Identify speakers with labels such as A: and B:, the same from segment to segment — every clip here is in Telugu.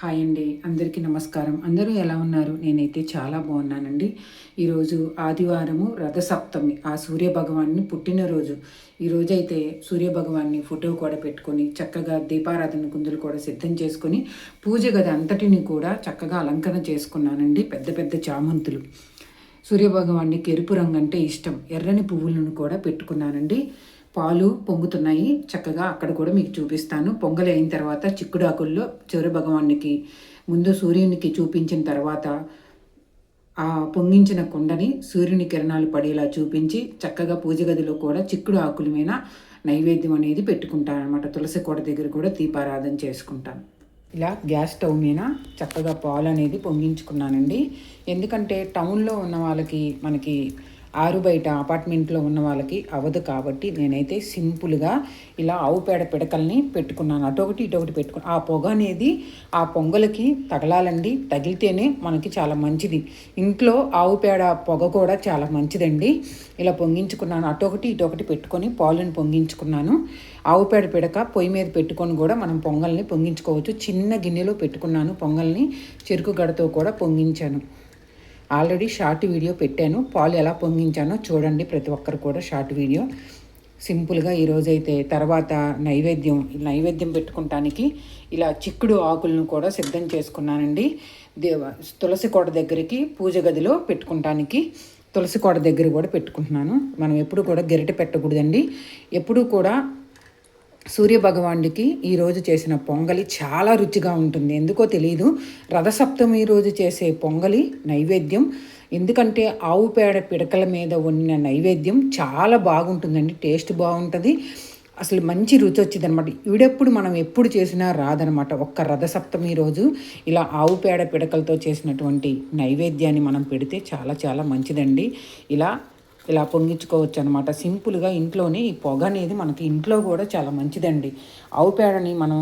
A: హాయ్ అండి. అందరికీ నమస్కారం. అందరూ ఎలా ఉన్నారు? నేనైతే చాలా బాగున్నానండి. ఈరోజు ఆదివారము రథసప్తమి ఆ సూర్య భగవాన్ని పుట్టినరోజు. ఈరోజు అయితే సూర్య భగవాన్ని ఫోటో కూడా పెట్టుకొని చక్కగా దీపారాధన కుందులు కూడా సిద్ధం చేసుకొని పూజ గది అంతటిని కూడా చక్కగా అలంకరణ చేసుకున్నానండి. పెద్ద పెద్ద చామంతులు. సూర్యభగవానికి ఎరుపు రంగు అంటే ఇష్టం. ఎర్రని పువ్వులను కూడా పెట్టుకున్నానండి. పాలు పొంగుతున్నాయి. చక్కగా అక్కడ కూడా మీకు చూపిస్తాను. పొంగలి అయిన తర్వాత చిక్కుడాకుల్లో భగవానికి ముందు సూర్యునికి చూపించిన తర్వాత ఆ పొంగించిన కుండని సూర్యుని కిరణాలు పడేలా చూపించి చక్కగా పూజ గదిలో కూడా చిక్కుడు ఆకుల మీద నైవేద్యం అనేది పెట్టుకుంటాను అనమాట తులసి కోట దగ్గర కూడా దీపారాధన చేసుకుంటాను. ఇలా గ్యాస్ స్టవ్ మీద చక్కగా పాలు అనేది పొంగించుకున్నానండి. ఎందుకంటే టౌన్లో ఉన్న వాళ్ళకి మనకి ఆరు బయట అపార్ట్మెంట్లో ఉన్న వాళ్ళకి అవ్వదు కాబట్టి నేనైతే సింపుల్గా ఇలా ఆవు పేడ పిడకల్ని పెట్టుకున్నాను. అటొకటి ఇటొకటి పెట్టుకున్నాను ఆ పొగ అనేది ఆ పొంగలకి తగలాలండి. తగిలితేనే మనకి చాలా మంచిది. ఇంట్లో ఆవు పేడ పొగ కూడా చాలా మంచిదండి. ఇలా పొంగించుకున్నాను. అటొకటి ఇటొకటి పెట్టుకొని పాలను పొంగించుకున్నాను. ఆవు పేడ పిడక పొయ్యి మీద పెట్టుకొని కూడా మనం పొంగల్ని పొంగించుకోవచ్చు. చిన్న గిన్నెలో పెట్టుకున్నాను. పొంగల్ని చెరుకు గడతో కూడా పొంగించాను. ఆల్రెడీ షార్ట్ వీడియో పెట్టాను. పాలు ఎలా పొంగించానో చూడండి. ప్రతి ఒక్కరు కూడా షార్ట్ వీడియో. సింపుల్గా ఈరోజైతే తర్వాత నైవేద్యం నైవేద్యం పెట్టుకుంటానికి ఇలా చిక్కుడు ఆకులను కూడా సిద్ధం చేసుకున్నానండి. దేవ తులసి కోట దగ్గరికి పూజ గదిలో పెట్టుకుంటానికి తులసి కోట దగ్గర కూడా పెట్టుకుంటున్నాను. మనం ఎప్పుడు కూడా గెరిట పెట్టకూడదండి. ఎప్పుడు కూడా సూర్యభగవానుడికి ఈరోజు చేసిన పొంగలి చాలా రుచిగా ఉంటుంది. ఎందుకో తెలియదు రథసప్తమి రోజు చేసే పొంగలి నైవేద్యం. ఎందుకంటే ఆవు పేడ పిడకల మీద వండిన నైవేద్యం చాలా బాగుంటుందండి. టేస్ట్ బాగుంటుంది. అసలు మంచి రుచి వచ్చింది అనమాట ఈడెప్పుడు మనం ఎప్పుడు చేసినా రాదనమాట. ఒక్క రథసప్తమి రోజు ఇలా ఆవు పేడ పిడకలతో చేసినటువంటి నైవేద్యాన్ని మనం పెడితే చాలా చాలా మంచిదండి. ఇలా ఇలా పొంగించుకోవచ్చు అనమాట సింపుల్గా ఇంట్లోనే ఈ పొగ అనేది మనకి ఇంట్లో కూడా చాలా మంచిదండి. ఆవు పేడని మనం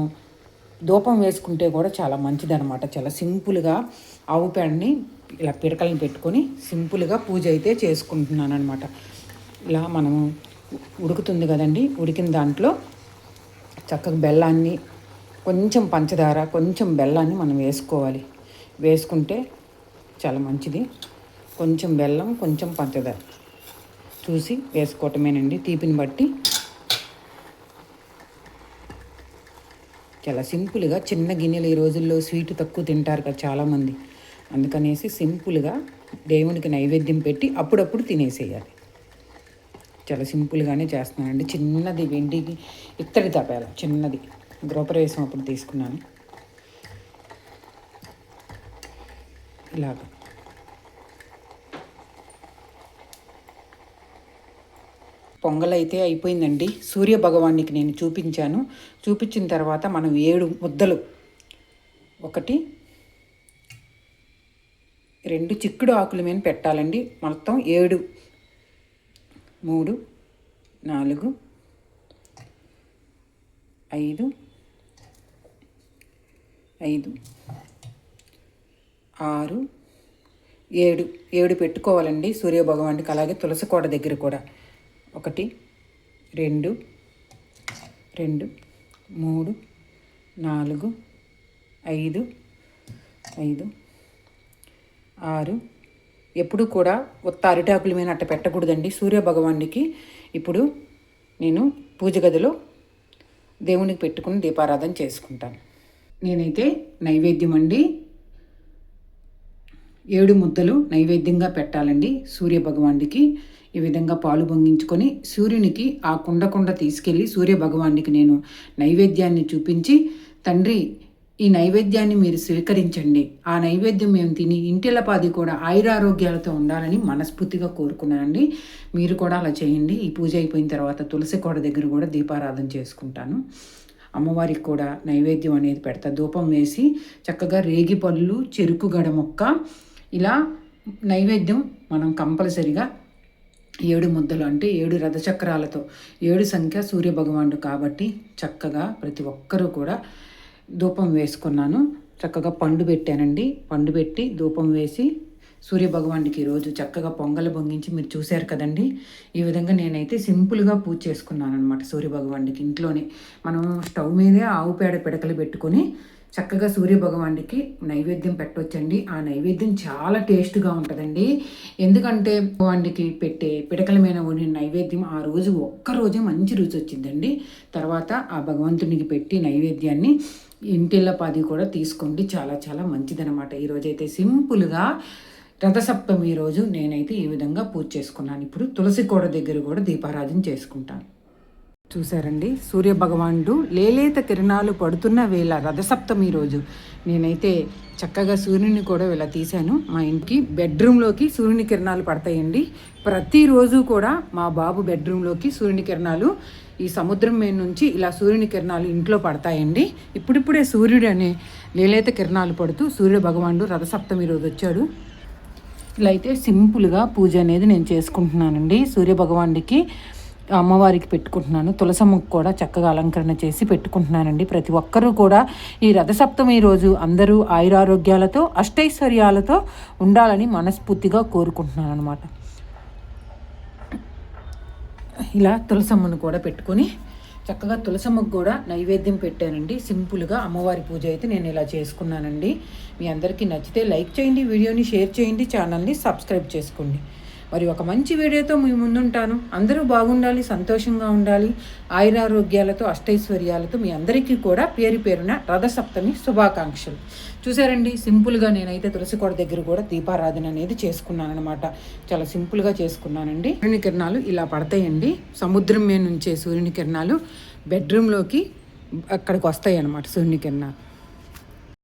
A: ధూపం వేసుకుంటే కూడా చాలా మంచిదనమాట చాలా సింపుల్గా ఆవు పేడని ఇలా పిడకలను పెట్టుకొని సింపుల్గా పూజ అయితే చేసుకుంటున్నాను అనమాట ఇలా మనము ఉడుకుతుంది కదండి ఉడికిన దాంట్లో చక్కగా బెల్లాన్ని కొంచెం పంచదార కొంచెం బెల్లాన్ని మనం వేసుకోవాలి. వేసుకుంటే చాలా మంచిది. కొంచెం బెల్లం కొంచెం పంచదార. చూసి వేసుకోవటమేనండి తీపిని బట్టి. చాలా సింపుల్గా చిన్న గిన్నెలు ఈ రోజుల్లో స్వీట్ తక్కువ తింటారు కదా చాలామంది. అందుకనేసి సింపుల్గా దేవునికి నైవేద్యం పెట్టి అప్పుడప్పుడు తినేసేయాలి. చాలా సింపుల్గానే చేస్తున్నానండి. చిన్నది వెండికి ఇత్తడి తపేల చిన్నది. గృహప్రవేశం అప్పుడు తీసుకున్నాను. ఇలాగా. పొంగల్ అయితే అయిపోయిందండి. సూర్య భగవానికి నేను చూపించాను. చూపించిన తర్వాత మనం ఏడు ముద్దలు. ఒకటి రెండు చిక్కుడు ఆకుల మీద పెట్టాలండి. మొత్తం ఏడు మూడు నాలుగు ఐదు ఐదు ఆరు ఏడు ఏడు పెట్టుకోవాలండి సూర్యభగవానికి అలాగే తులసి కోట దగ్గర కూడా. ఒకటి రెండు రెండు మూడు నాలుగు ఐదు ఐదు ఆరు. ఎప్పుడు కూడా ఉత్త అరిటాకుల మీద అట్ట పెట్టకూడదండి. సూర్య భగవానికి ఇప్పుడు నేను పూజ గదిలో దేవునికి పెట్టుకుని దీపారాధన చేసుకుంటాను. నేనైతే నైవేద్యం అండి. ఏడు ముద్దలు నైవేద్యంగా పెట్టాలండి సూర్య భగవానికి ఈ విధంగా పాలు పొంగించుకొని సూర్యునికి ఆ కుండ కుండ తీసుకెళ్ళి సూర్య భగవానికి నేను నైవేద్యాన్ని చూపించి తండ్రి ఈ నైవేద్యాన్ని మీరు స్వీకరించండి. ఆ నైవేద్యం మేము తిని ఇంటిలపాది కూడా ఆయురారోగ్యాలతో ఉండాలని మనస్ఫూర్తిగా కోరుకున్నానండి. మీరు కూడా అలా చేయండి. ఈ పూజ అయిపోయిన తర్వాత తులసి కోడ దగ్గర కూడా దీపారాధన చేసుకుంటాను. అమ్మవారికి కూడా నైవేద్యం అనేది పెడతా. ధూపం వేసి చక్కగా రేగి పళ్ళు చెరుకు గడ మొక్క ఇలా నైవేద్యం మనం కంపల్సరిగా ఏడు ముద్దలు అంటే ఏడు రథచక్రాలతో ఏడు సంఖ్య సూర్య భగవానుడు కాబట్టి చక్కగా ప్రతి ఒక్కరూ కూడా ధూపం వేసుకున్నాను. చక్కగా పండు పెట్టానండి. పండు పెట్టి ధూపం వేసి సూర్య భగవానికి ఈరోజు చక్కగా పొంగలు పొంగించి మీరు చూశారు కదండి. ఈ విధంగా నేనైతే సింపుల్గా పూజ చేసుకున్నాను అనమాట సూర్య భగవానికి ఇంట్లోనే. మనం స్టవ్ మీదే ఆవు పేడ పిడకలు పెట్టుకొని చక్కగా సూర్యభగవానుడికి నైవేద్యం పెట్టవచ్చండి ఆ నైవేద్యం చాలా టేస్ట్గా ఉంటుందండి. ఎందుకంటే భగవానుడికి పెట్టే పిడకల మీద వండిన నైవేద్యం ఆ రోజు ఒక్క రోజే మంచి రుచి వచ్చిందండి తర్వాత ఆ భగవంతునికి పెట్టి నైవేద్యాన్ని ఇంటిల్లపాది కూడా తీసుకోండి. చాలా చాలా మంచిదనమాట ఈరోజైతే సింపుల్గా రథసప్తమి రోజు నేనైతే ఈ విధంగా పూజ చేసుకున్నాను. ఇప్పుడు తులసి కోడ దగ్గర కూడా దీపారాధన చేసుకుంటాను. చూసారండి సూర్యభగవానుడు లేలేత కిరణాలు పడుతున్న వేళ రథసప్తమి రోజు. నేనైతే చక్కగా సూర్యుని కూడా ఇలా తీశాను. మా ఇంటికి బెడ్రూమ్లోకి సూర్యుని కిరణాలు పడతాయండి. ప్రతిరోజు కూడా మా బాబు బెడ్రూమ్లోకి సూర్యుని కిరణాలు ఈ సముద్రం మీద నుంచి ఇలా సూర్యుని కిరణాలు ఇంట్లో పడతాయండి. ఇప్పుడిప్పుడే సూర్యుడు అనే లేలేత కిరణాలు పడుతూ సూర్య భగవానుడు రథసప్తమి రోజు వచ్చాడు. ఇలా అయితే సింపుల్గా పూజ అనేది నేను చేసుకుంటున్నానండి. సూర్యభగవానుడికి అమ్మవారికి పెట్టుకుంటున్నాను. తులసమ్మకు కూడా చక్కగా అలంకరణ చేసి పెట్టుకుంటున్నానండి. ప్రతి ఒక్కరూ కూడా ఈ రథసప్తమి రోజు అందరూ ఆయురారోగ్యాలతో అష్టైశ్వర్యాలతో ఉండాలని మనస్ఫూర్తిగా కోరుకుంటున్నాను అనమాట ఇలా తులసమ్మను కూడా పెట్టుకొని చక్కగా తులసమ్మకు కూడా నైవేద్యం పెట్టానండి. సింపుల్గా అమ్మవారి పూజ అయితే నేను ఇలా చేసుకున్నానండి. మీ అందరికీ నచ్చితే లైక్ చేయండి వీడియోని షేర్ చేయండి ఛానల్ని సబ్స్క్రైబ్ చేసుకోండి. మరి ఒక మంచి వీడియోతో మీ ముందుంటాను. అందరూ బాగుండాలి సంతోషంగా ఉండాలి. ఆయురారోగ్యాలతో అష్టైశ్వర్యాలతో మీ అందరికీ కూడా పేరు పేరున రథసప్తమి శుభాకాంక్షలు. చూసారండి సింపుల్గా నేనైతే తులసికోట దగ్గర కూడా దీపారాధన అనేది చేసుకున్నానమాట చాలా సింపుల్గా చేసుకున్నానండి. సూర్యుని కిరణాలు ఇలా పడతాయండి. సముద్రం మీద నుంచే సూర్యుని కిరణాలు బెడ్రూమ్లోకి అక్కడికి వస్తాయి అన్నమాట సూర్యుని కిరణాలు.